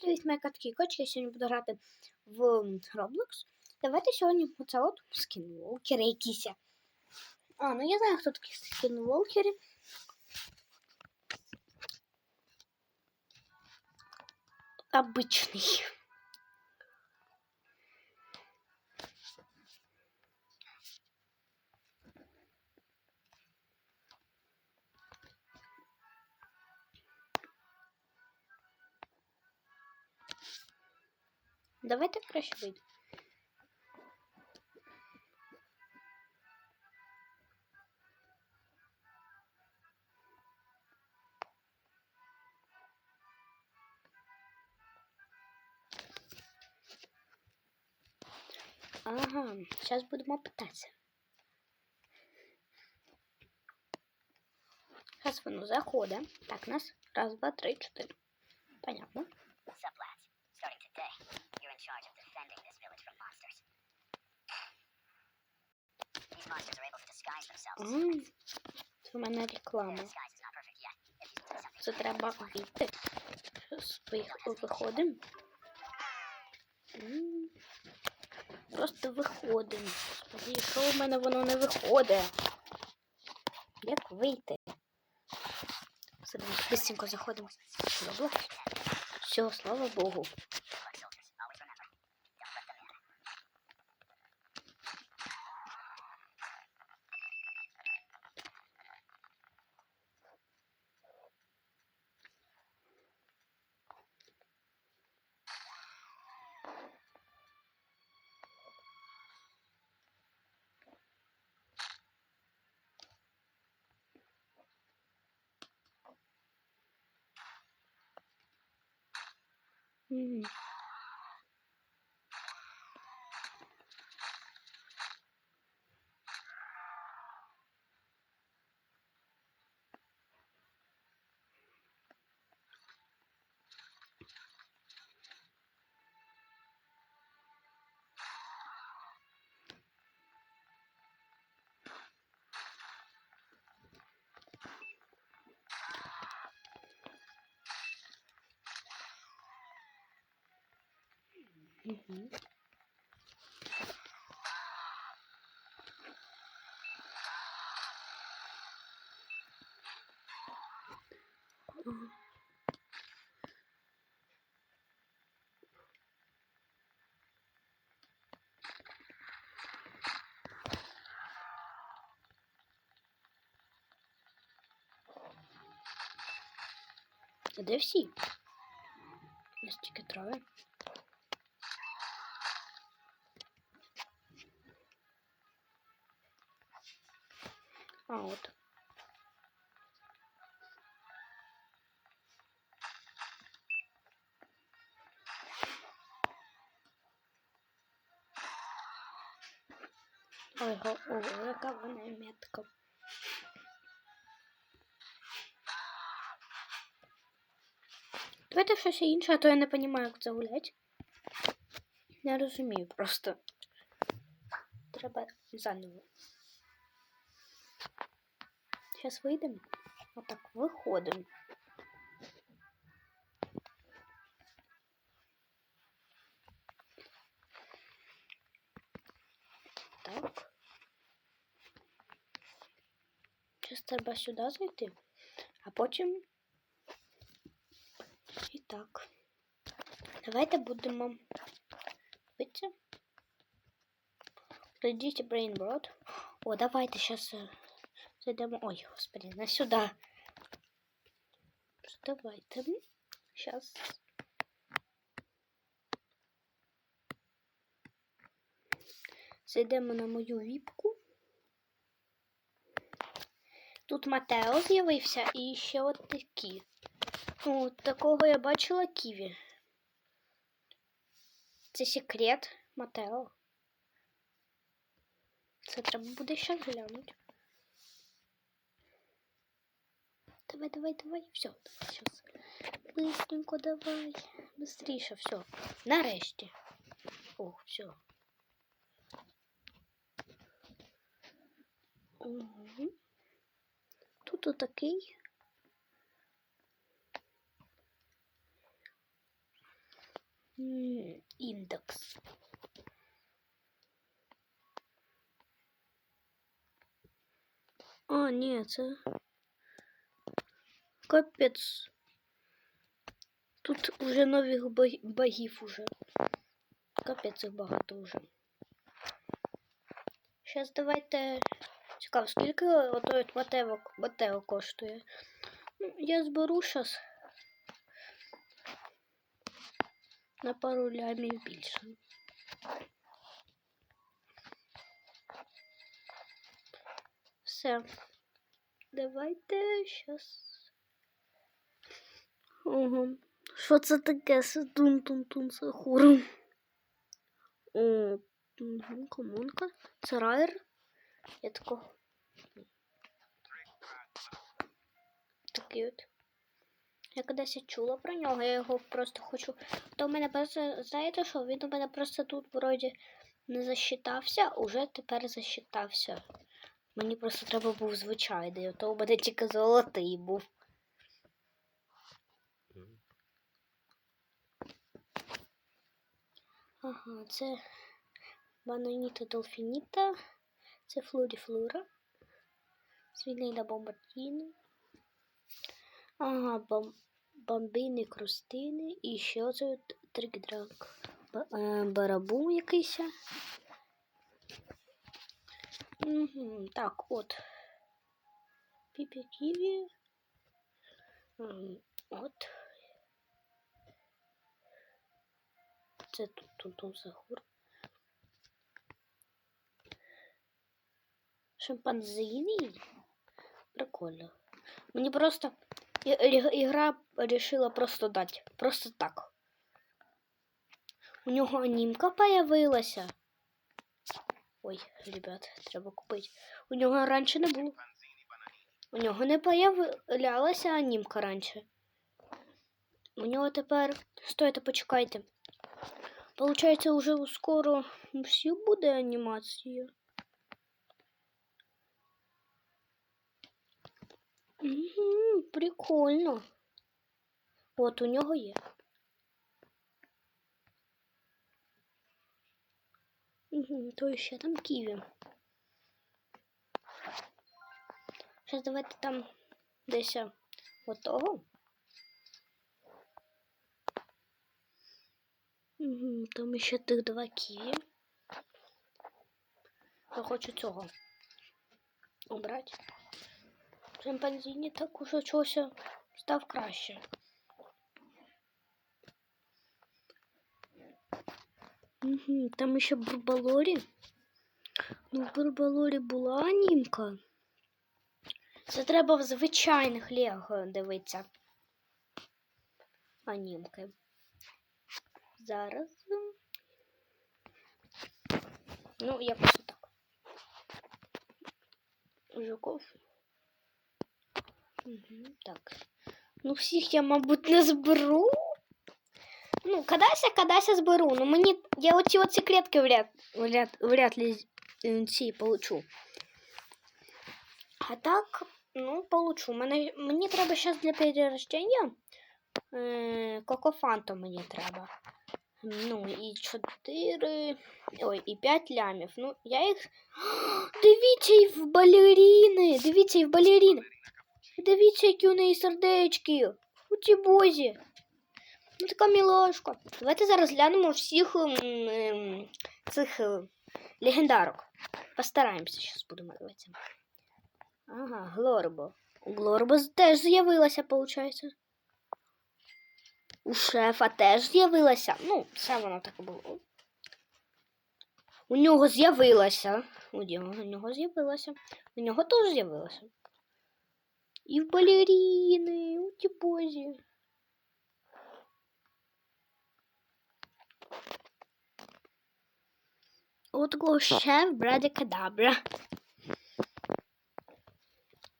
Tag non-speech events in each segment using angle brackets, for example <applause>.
Привіт, мої катки і кочки. Я сьогодні буду грати в Roblox. Давайте сьогодні оце от скінволкери якісь. А, ну я знаю, хто такі скінволкери. Обичний. Давайте краще вийду. Ага, сейчас будемо питатися. Зараз воно заходить. Так, нас раз, два, три, чотири. Це в мене реклама. Це треба вийти. Виходимо. Просто виходимо. Що в мене воно не виходить? Як вийти? Все, быстренько заходимо. Все, слава Богу. М. А Де всі? Ось тільки троє. А от. Ой, го, ого, яка вона метка. Давайте щось інше, а то я не розумію, як це гулять. Не розумію просто. Треба заново. Сейчас выйдем. Вот так выходим. Так. Сейчас треба сюди зайти, а потім. І так. Давайте будемо дивитися. Пройдіть Brainboard. О, давайте сейчас зайдемо. Ой, господи, на сюда. Давайте. Сейчас. Зайдемо на мою віпку. Тут Матео з'явився і ще от такі. Ну, такого я бачила Ківі. Це секрет Матео. Це треба буде ще глянути. Давай, давай, давай. Все, сейчас. Быстренько давай. Быстріше, все. Нарешті. О, все. Угу. Тут отакий. Індекс. А, ні, це. Капець. Тут вже нових багів уже. Капець їх багато вже. Зараз давайте. Цікаво, скільки отой от Матео, Матео коштує? Ну, я зберу зараз на пару лямів більше. Все. Давайте щас. Ого. Що це таке? Тун-тун-тун сахуром. О, угу, комунка. Це райер. Я тако. Такий от. Я кудись чула про нього, я його просто хочу. То в мене просто, знаєте що, він у мене просто тут вроді не засчитався, уже тепер засчитався. Мені просто треба був звичайний, а то у мене тільки золотий був. Ага, це Бананіта Долфініта, це Флоріфлора, Свінейна Бомбардіна. Ага, бом... бомбини крустини і ще оце трикдрак. е, Барабум якийсь. Угу, так, от. Піпі Ківі. От. Це тут тун сахур. Шимпанзині? Прикольно. Мені просто і- ігра вирішила просто дати. Просто так. У нього анімка появилася. Ой, ребят, треба купити. У нього раніше не було. У нього не появлялася анімка раніше. У нього тепер. Стойте, почекайте. Получається, уже скоро всі буде анімація. Угу, прикольно. От у нього є. Угу, то ще там ківі. Зараз давайте там десь отого. Угу, там ще тих два ківі. Я хочу цього обрати. Шимпанзіні так уже чогось став краще. Угу, там ще Бурбалорі. Ну, в Бурбалорі була анімка. Це треба в звичайних лего дивитися. Анімки. Зараз. Ну, якось так. Жуков. Угу, так. Ну, всіх я, мабуть, не зберу. Ну, кадася, кадася зберу. Ну, мені. Я оці оці клітки вряд, вряд, вряд ли е, ці получу. А так, ну, получу. Мене, мені треба зараз для перерождення. Е, Кокофанту мені треба. Ну, і 4. Ой, і 5 лямів. Ну, я їх. <gasps> Дивіться, і в балеріни! Дивіться, і в балеріни. Дивіться, які у неї сердечки. У ті бозі. Ну, така мілашка. Давайте зараз глянемо всіх ем, ем, цих е, легендарок. Постараємося, зараз будемо дивитися. Ага, Глорбо. У Глорбо теж з'явилася, виходить. У шефа теж з'явилася. Ну, все воно таке було. У нього з'явилася. У нього, у нього з'явилася. У нього теж з'явилася. І в балеріни, у тіпозі. От такого шеф Браді Кадабра.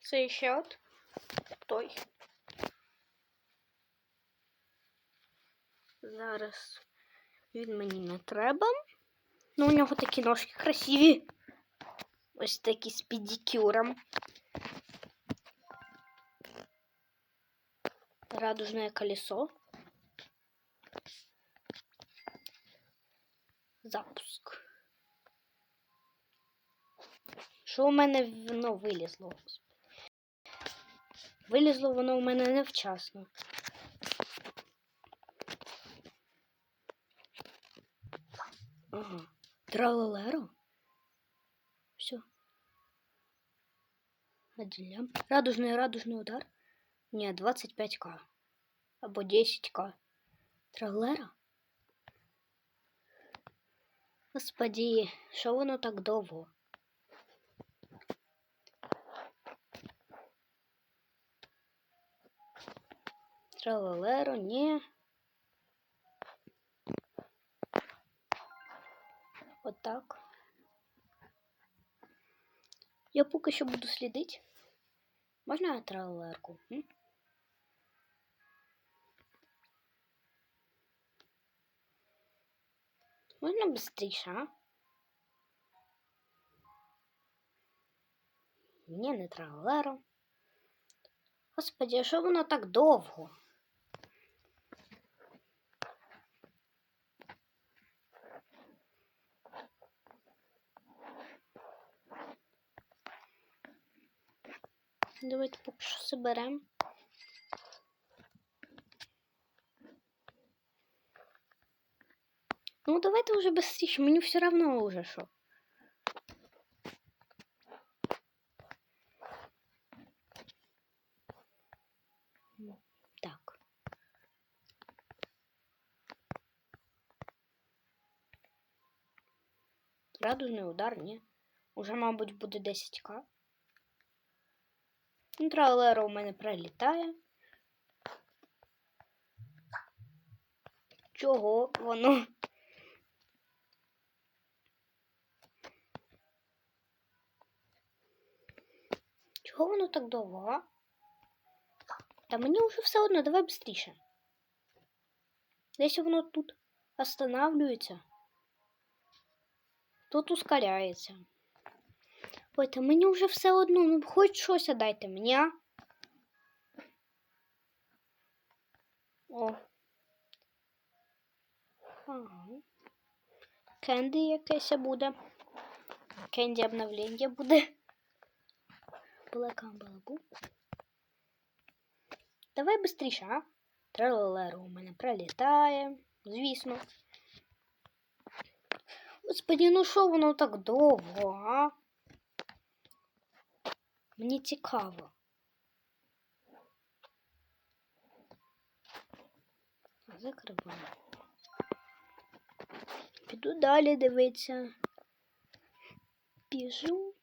Це ще от той. Зараз він мені не треба. Ну, у нього такі ножки красиві. Ось такі з педикюром. Радужне колесо. Запуск. Що у мене воно вилізло? Вилізло воно у мене невчасно. Ага. Тралалеро. Все. Отделяем. Радужный, радужный удар. Ні, 25к. Або 10к. Тралера? Господі, що воно так довго? Тралалеро, ні. Отак. Я поки що буду слідити. Можна я тралалерку? м? Можна быстріше, а? Ні, не тралалеро. Господи, а що воно так довго? Давайте поки що соберемо. Ну, давайте уже быстрее, мені все равно уже. М, Так. Радужний удар, ні. Уже, мабуть, буде 10к. Тралера у мене прилітає. Чого воно? Чого воно так довго? Та мені вже все одно, давай швидше. Десь воно тут останавливається. Тут ускоряється. Ой, та мені вже все одно, ну хоч щось дайте мені, а? О. Ага. Кенді якесь буде. Кенді обновлення буде. Балакам балабу. Давай быстріше, а? Тралалеро у мене пролітає, звісно. Господи, ну що воно так довго, а? Мені цікаво. Закриваю. Піду далі дивитися. Біжу.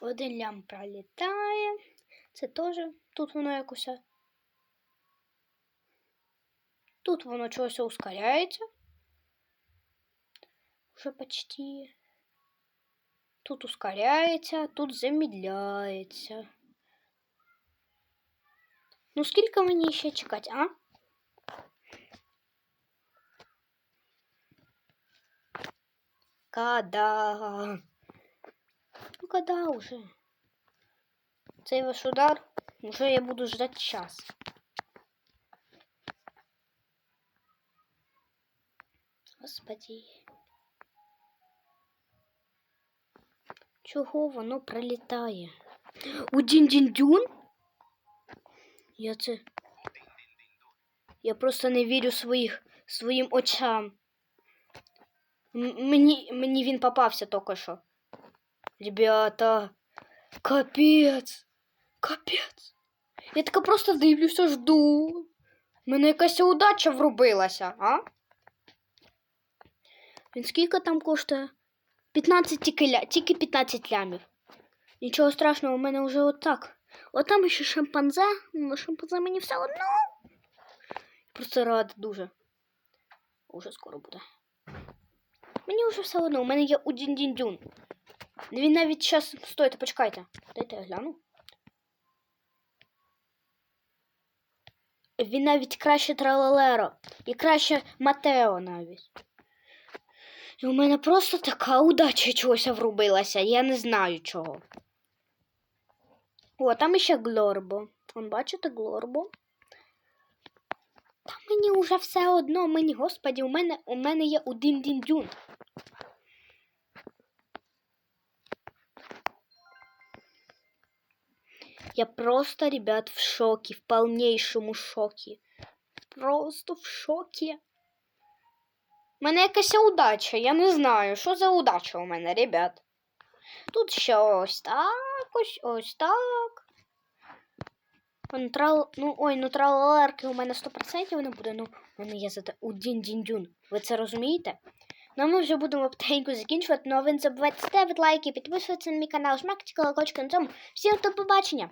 Один лям пролітає. Це теж тут воно якось. Тут воно чогось ускоряється. Уже почти. Тут ускоряється, тут замедляється. Ну, скільки мені ще чекати, а? Когда? Ну, когда уже? Цей ваш удар уже я буду ждать час. Господи. Чого воно прилітає? У дінь-дінь-дюн? Я це. Я просто не вірю своїх, своїм очам. М- мені, мені він попався тільки що. Ребята, капець. Капець. Я така просто дивлюся, жду. У мене якась удача врубилася, а? Він скільки там коштує? 15 тільки, ля... тільки 15 лямів. Нічого страшного, у мене вже отак. От там ще шимпанзе, але шимпанзе мені все одно. Просто рада дуже. Уже скоро буде. Мені вже все одно, у мене є один дінь дюн Він навіть зараз. Стойте, почекайте. Дайте я гляну. Він навіть краще Тралалеро. І краще Матео навіть. І у мене просто така удача чогось врубилася. Я не знаю чого. О, там ще Глорбо. Вон, бачите Глорбо? Та мені вже все одно, мені, господі, у мене, у мене є один діндюн. Я просто, ребят, в шоке, в полнейшому шоке. Просто в шоке. Мене якась удача, я не знаю, що за удача у мене, ребят. Тут ще ось так, ось, ось так. Нутрал, ну, ой, нутралерки у мене 100% не буде, ну, у мене є зате один діндюн. Ви це розумієте? Ну, ми вже будемо потихеньку закінчувати, ну а ви не забувайте ставити лайки, підписуватися на мій канал, жмакати колокольчик на цьому. Всім до побачення!